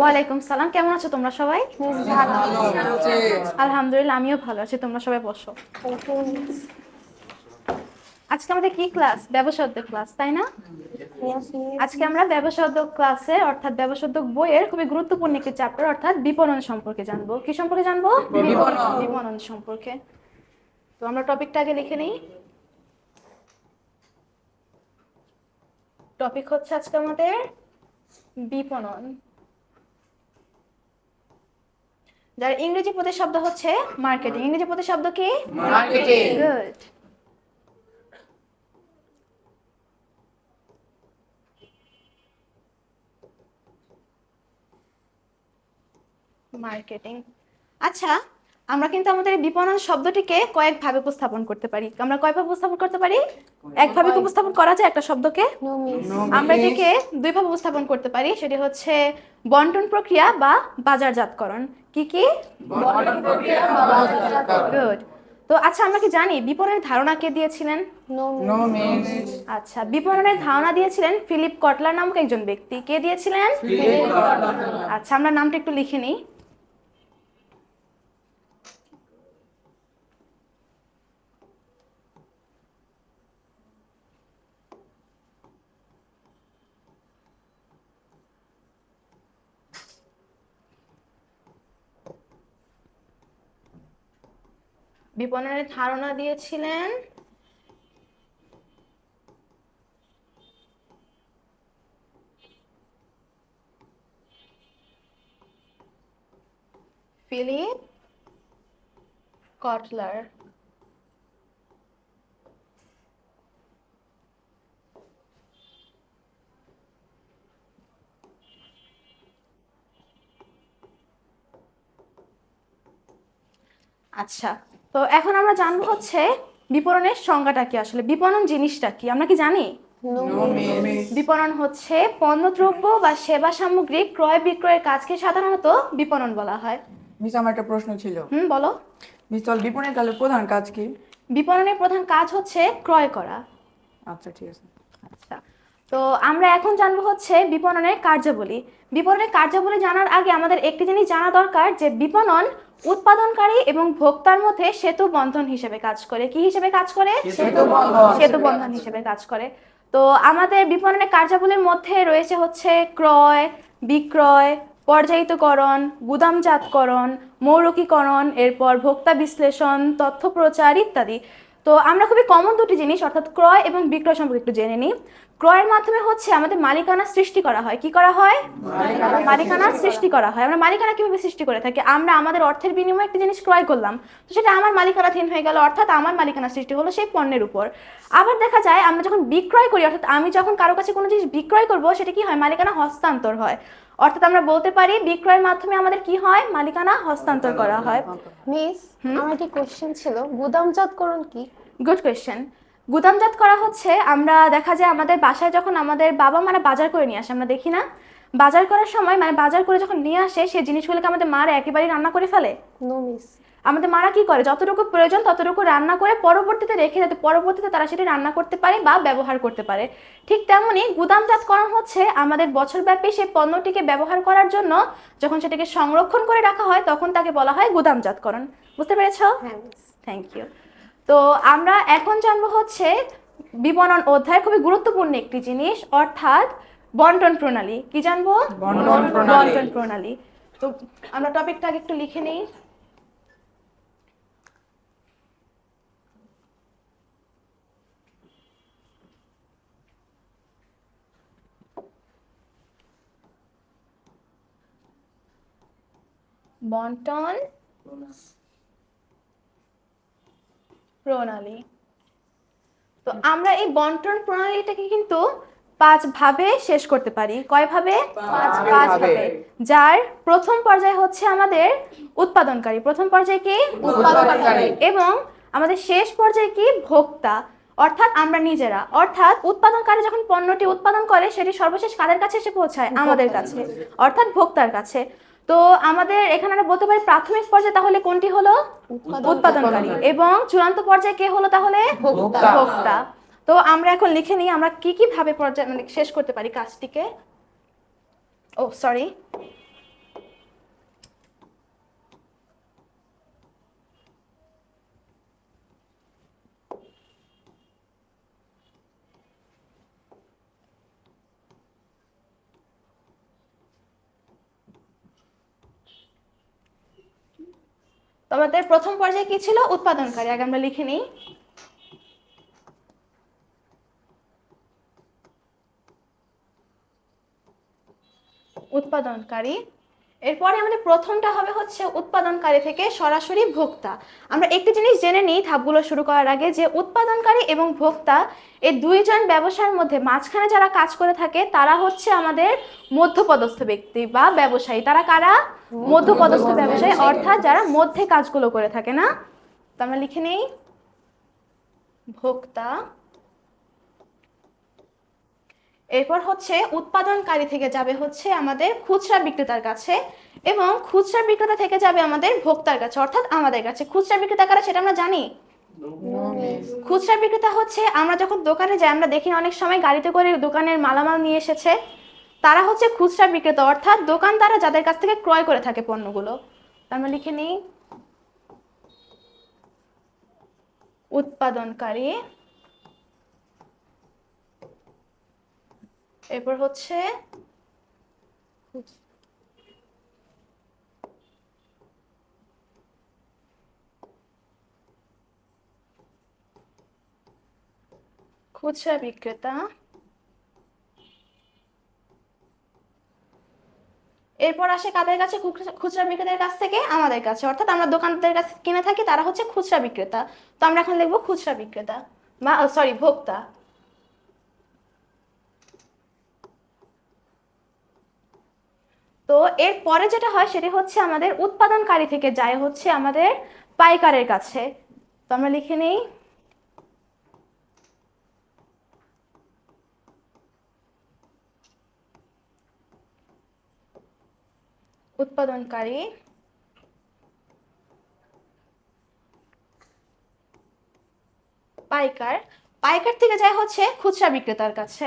ওয়ালাইকুম সালাম কেমন আছো তোমরা সবাই? আলহামদুলিল্লাহ আমিও ভালো আছি তোমরা সবাই বসো। আজকে আমাদের কি ক্লাস? ব্যবসাদ্য ক্লাস তাই না? আজকে আমরা ব্যবসাদ্য ক্লাসে অর্থাৎ ব্যবসাদ্য বইয়ের খুবই গুরুত্বপূর্ণ একটি চ্যাপ্টার অর্থাৎ বিপণন সম্পর্কে জানব। কি সম্পর্কে জানব? বিপণন। বিপণন সম্পর্কে। তো আমরা টপিকটা আগে লিখে নিই। টপিক হচ্ছে আজকে আমাদের বিপণন। যার ইংরেজি প্রতিশব্দ হচ্ছে মার্কেটিং ইংরেজি প্রতিশব্দ কি? মার্কেটিং গুড মার্কেটিং আচ্ছা আমরা কিন্তু আমাদের এই বিপণন শব্দটিকে কয়েকভাবে উপস্থাপন করতে পারি। আমরা কয়ভাবে উপস্থাপন করতে পারি? একভাবে উপস্থাপন করা যায় একটা শব্দকে? আমরা এটাকে দুইভাবে উপস্থাপন করতে পারি। সেটি হচ্ছে বন্টন প্রক্রিয়া বা বাজারজাতকরণ। কি কি? গুড তো আচ্ছা আমরা কি জানি বিপণনের ধারণা কে দিয়েছিলেন? আচ্ছা বিপণনের ধারণা দিয়েছিলেন ফিলিপ কটলার নামক একজন ব্যক্তি। কে দিয়েছিলেন? আচ্ছা আমরা নামটা একটু লিখে নিই। বিপণনের ধারণা দিয়েছিলেন। Philip Kotler. আচ্ছা তো এখন আমরা জানব হচ্ছে বিপণনের সংজ্ঞাটা কি আসলে বিপণন জিনিসটা কি? আমরা কি জানি? বিপণন হচ্ছে পণ্যদ্রব্য বা সেবা সামগ্রী ক্রয় বিক্রয়ের কাজকে সাধারণত বিপণন বলা হয়। মিস আমার একটা প্রশ্ন ছিল। হুম বলো। মিস বিপণের কালের প্রধান কাজ কি? বিপণনের প্রধান কাজ হচ্ছে ক্রয় করা। আচ্ছা ঠিক আছে। আচ্ছা তো আমরা এখন জানব হচ্ছে বিপণনের কার্যাবলী। বিপণনের কার্যাবলী জানার আগে আমাদের একটি জিনিস জানা দরকার যে বিপণন উৎপাদনকারী এবং ভোক্তার মধ্যে সেতু বন্ধন হিসেবে কাজ করে। কি হিসেবে কাজ করে? সেতু বন্ধন। সেতু বন্ধন হিসেবে কাজ করে। তো আমাদের বিপণনের কার্যাবলীর মধ্যে রয়েছে হচ্ছে ক্রয় বিক্রয় পর্যায়িতকরণ গুদামজাতকরণ মৌরকীকরণ এরপর ভোক্তা বিশ্লেষণ তথ্য প্রচার ইত্যাদি। তো আমরা খুবই কমন দুটি জিনিস অর্থাৎ ক্রয় এবং বিক্রয় সম্পর্কে একটু জেনে নিই। ক্রয়ের মাধ্যমে হচ্ছে আমাদের মালিকানা সৃষ্টি করা হয়। কি করা হয়? মালিকানা সৃষ্টি করা হয়। আমরা মালিকানা কীভাবে সৃষ্টি করে থাকি? আমরা আমাদের অর্থের বিনিময়ে একটা জিনিস ক্রয় করলাম। তো সেটা আমার মালিকানাধীন হয়ে গেল অর্থাৎ আমার মালিকানা সৃষ্টি হলো সেই পণ্যের উপর। আবার দেখা যায় আমরা যখন বিক্রয় করি অর্থাৎ আমি যখন কারও কাছে কোনো জিনিস বিক্রয় করব সেটা কি হয়? মালিকানা হস্তান্তর হয়। অর্থাৎ আমরা বলতে পারি বিক্রয়ের মাধ্যমে আমাদের কি হয়? মালিকানা হস্তান্তর করা হয়। মিস আমার একটি কোশ্চেন ছিল গুদামজাতকরণ কি? গুড কোয়েশ্চেন গুদামজাত করা হচ্ছে আমরা দেখা যায় আমাদের বাসায় যখন আমাদের বাবা মারা বাজার করে নিয়ে আসে আমরা দেখি না? বাজার করার সময় মানে বাজার করে যখন নিয়ে আসে সেই জিনিসগুলোকে আমাদের মারা একেবারেই রান্না করে ফেলে? নো মিস আমাদের মারা কি করে? যতটুকু প্রয়োজন ততটুকু রান্না করে পরবর্তীতে রেখে যাতে পরবর্তীতে তারা সেটি রান্না করতে পারে বা ব্যবহার করতে পারে। ঠিক তেমনি গুদামজাতকরণ হচ্ছে আমাদের বছরব্যাপী সেই পণ্যটিকে ব্যবহার করার জন্য যখন সেটাকে সংরক্ষণ করে রাখা হয় তখন তাকে বলা হয় গুদামজাতকরণ। বুঝতে পেরেছ? থ্যাংক ইউ তো আমরা এখন জানব হচ্ছে বিপণন অধ্যায় খুবই গুরুত্বপূর্ণ একটি জিনিস অর্থাৎ বন্টন প্রণালী। কি জানব? বন্টন প্রণালী। বন্টন প্রণালী। তো আমরা টপিকটা আগে একটু লিখে নিই। বন্টন প্রণালী। তো আমরা এই বন্টন প্রণালীটাকে কিন্তু পাঁচ ভাবে শেষ করতে পারি। কয় ভাবে? পাঁচ পাঁচ ভাবে। ভাবে। যার প্রথম পর্যায়ে হচ্ছে আমাদের উৎপাদনকারী। প্রথম পর্যায়ে কি? উৎপাদনকারী। এবং আমাদের শেষ পর্যায়ে কি? ভোক্তা। অর্থাৎ আমরা নিজেরা। অর্থাৎ উৎপাদনকারী যখন পণ্যটি উৎপাদন করে সেটি সর্বশেষ কাদের কাছে এসে পৌঁছায়? আমাদের কাছে। অর্থাৎ ভোক্তার কাছে। তো আমাদের এখানে আমরা বলতে পারি প্রাথমিক পর্যায়ে তাহলে কোনটি হলো? উৎপাদনকারী। এবং চূড়ান্ত পর্যায়ে কে হলো তাহলে? ভোক্তা। তো আমরা এখন লিখে নিই আমরা কি কি ভাবে পর্যায়ে মানে শেষ করতে পারি কাজটিকে? ও সরি তো আমাদের প্রথম পর্যায়ে কি ছিল? উৎপাদনকারী। আগে আমরা লিখে নিই। উৎপাদনকারী। এরপরে আমাদের প্রথমটা হবে হচ্ছে উৎপাদনকারী থেকে সরাসরি ভোক্তা। আমরা একটি জিনিস জেনে নিই ধাপগুলো শুরু করার আগে যে উৎপাদনকারী এবং ভোক্তা এই দুইজন ব্যবসায়ের মধ্যে মাঝখানে যারা কাজ করে থাকে তারা হচ্ছে আমাদের মধ্যপদস্থ ব্যক্তি বা ব্যবসায়ী। তারা কারা? মধ্যপদস্থ ব্যবসায়ী। অর্থাৎ যারা মধ্যে কাজগুলো করে থাকে না? তো আমরা লিখে নেই। ভোক্তা এরপর হচ্ছে উৎপাদনকারী থেকে যাবে হচ্ছে আমাদের খুচরা বিক্রেতার কাছে এবং খুচরা বিক্রেতা থেকে যাবে আমাদের ভোক্তার কাছে অর্থাৎ আমাদের কাছে। খুচরা বিক্রেতা কারা সেটা আমরা জানি? খুচরা বিক্রেতা হচ্ছে আমরা যখন দোকানে যাই আমরা দেখি অনেক সময় গাড়িতে করে দোকানের মালামাল নিয়ে এসেছে। তারা হচ্ছে খুচরা বিক্রেতা অর্থাৎ দোকানদাররা যাদের কাছ থেকে ক্রয় করে থাকে পণ্যগুলো। আমরা লিখে নিই। উৎপাদনকারী এরপর হচ্ছে খুচরা বিক্রেতা। এরপর আসে কাদের কাছে? খুচরা- বিক্রেতার কাছ থেকে আমাদের কাছে। অর্থাৎ আমরা দোকানদারের কাছে কিনে থাকি, তারা হচ্ছে খুচরা বিক্রেতা। তো আমরা এখন লিখব খুচরা বিক্রেতা বা সরি ভোক্তা। তো এর পরে যেটা হয় সেটা হচ্ছে আমাদের উৎপাদনকারী থেকে যায় হচ্ছে আমাদের পাইকারের কাছে। তো আমরা লিখে নেই। উৎপাদনকারী। পাইকার। পাইকার থেকে যায় হচ্ছে খুচরা বিক্রেতার কাছে।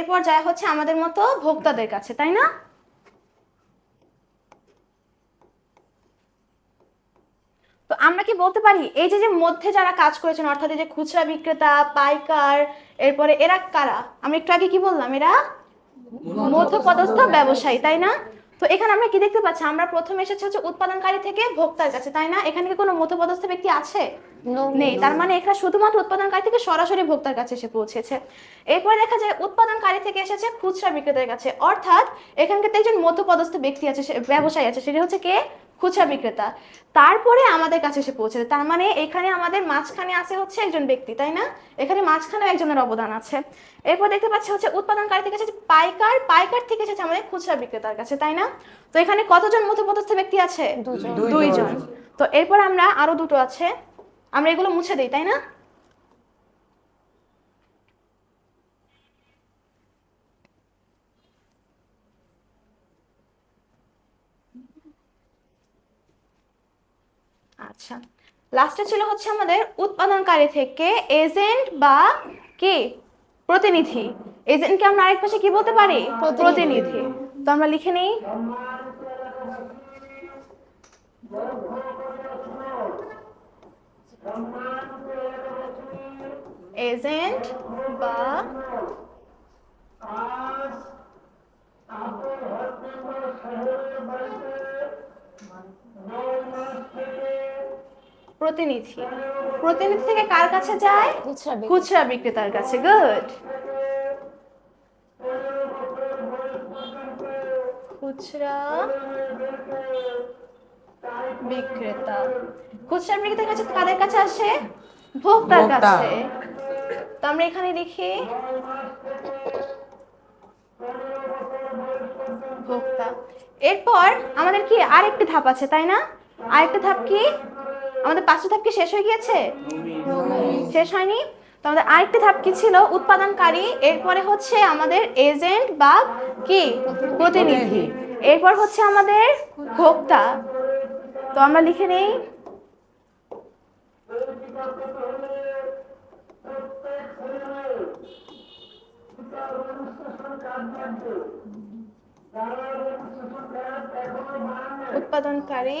এরপর যায় হচ্ছে আমাদের মতো ভোক্তাদের কাছে তাই না? তো আমরা কি বলতে পারি এই যে যে মধ্যে যারা কাজ করেছেন অর্থাৎ এই যে খুচরা বিক্রেতা পাইকার এরপরে এরা কারা? আমরা একটু আগে কি বললাম এরা মধ্যপদস্থ ব্যবসায়ী তাই না? তো এখানে আমরা কি দেখতে পাচ্ছি? আমরা প্রথমে এসেছি হচ্ছে উৎপাদনকারী থেকে ভোক্তার কাছে তাই না? এখানে কি কোনো মতপদস্থ ব্যক্তি আছে? নেই। তার মানে এখানে শুধুমাত্র উৎপাদনকারী থেকে সরাসরি ভোক্তার কাছে এসে পৌঁছেছে। এরপরে দেখা যায় উৎপাদনকারী থেকে এসেছে খুচরা বিক্রেতার কাছে। অর্থাৎ এখানকার একজন মধ্যপদস্থ ব্যক্তি আছে সে- ব্যবসায়ী আছে। সেটা হচ্ছে কে? খুচরা বিক্রেতা। তারপরে আমাদের কাছে এসে পৌঁছে তার মানে এখানে আমাদের মাঝখানে আছে হচ্ছে একজন ব্যক্তি তাই না? এখানে মাঝখানে একজনের অবদান আছে। এরপর দেখতে পাচ্ছি হচ্ছে উৎপাদনকারী থেকে এসেছে পাইকার। পাইকার থেকে এসেছে আমাদের খুচরা বিক্রেতার কাছে তাই না? তো এখানে কতজন মধ্যপদস্থ ব্যক্তি আছে? দুজন। দুইজন। তো এরপর আমরা আরও দুটো আছে। আমরা এগুলো মুছে দিই তাই না? আচ্ছা। লাস্টে ছিল হচ্ছে আমাদের উৎপাদনকারী থেকে এজেন্ট বা কি? প্রতিনিধি। এজেন্টকে আমরা আরেক পাশে কি বলতে পারি? প্রতিনিধি। প্রতিনিধি। তো আমরা লিখে নিই। এজেন্ট বা প্রতিনিধি। প্রতিনিধি থেকে কার কাছে যায়? খুচরা বিক্রেতার কাছে গুড। খুচরা বিক্রেতা। খুচরা বিক্রেতার কাছে কাদের কাছে আসে? ভোক্তার কাছে। তো আমরা এখানে লিখি ভোক্তা। এরপর আমাদের কি আরেকটি ধাপ আছে তাই না? আরেকটা ধাপ কি? আমাদের পাঁচটা ধাপ কি শেষ হয়ে গিয়েছে? শেষ হয়নি? তো আমাদের আরেকটি ধাপ কি ছিল? উৎপাদনকারী, এরপরে হচ্ছে আমাদের এজেন্ট বা কি? প্রতিনিধি। এরপর হচ্ছে আমাদের ভোক্তা। তো আমরা লিখে নেই। উৎপাদনকারী।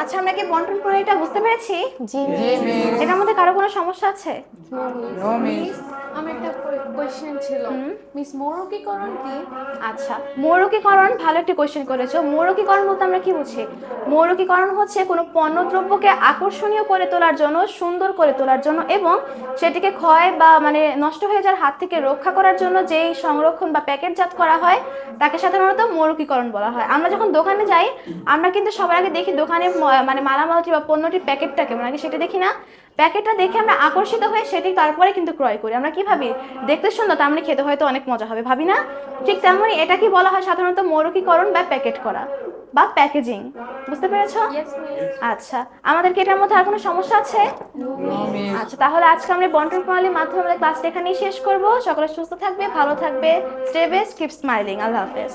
আচ্ছা আমরা কি বন্টন প্রণালীটা বুঝতে পেরেছি? জি। এটার মধ্যে কারও কোনো সমস্যা আছে? No miss. আমার একটা কোয়েশ্চেন ছিল। মিস মৌরকীকরণ কি? আচ্ছা মৌরকীকরণ ভালো একটি কোয়েশ্চেন করেছ। মৌরকীকরণ বলতে আমরা কি বুঝি? মৌরকীকরণ হচ্ছে কোনো পণ্যদ্রব্যকে আকর্ষণীয় করে তোলার জন্য সুন্দর করে তোলার জন্য এবং সেটিকে ক্ষয় বা মানে নষ্ট হয়ে যাওয়ার হাত থেকে রক্ষা করার জন্য যেই সংরক্ষণ বা প্যাকেটজাত করা হয় তাকে সাধারণত মৌরকীকরণ বলা হয়। আমরা যখন দোকানে যাই আমরা কিন্তু সবার আগে দেখি দোকানে মানে মালামালটি বা পণ্যটির প্যাকেটটা কেমন আগে সেটা দেখি না। প্যাকেটটা দেখে আমরা আকর্ষিত হয়ে সেটি তারপরে কিন্তু ক্রয় করি। আমরা কি ভাবি? দেখতে সুন্দর তার মানে খেতে হয়তো অনেক মজা হবে ভাবি না? ঠিক তেমনই এটা কি বলা হয় সাধারণত মৌরকীকরণ বা প্যাকেট করা বা প্যাকেজিং বুঝতে পেরেছ? আচ্ছা আমাদেরকে এটার মধ্যে আর কোনো সমস্যা আছে? আচ্ছা তাহলে আজকে আমরা বন্টন প্রণালীর মাধ্যমে আমাদের ক্লাসটা এখানেই শেষ করব। সকলে সুস্থ থাকবে ভালো থাকবে স্টে বেস্ট কিপ স্মাইলিং আল্লাহ হাফেজ।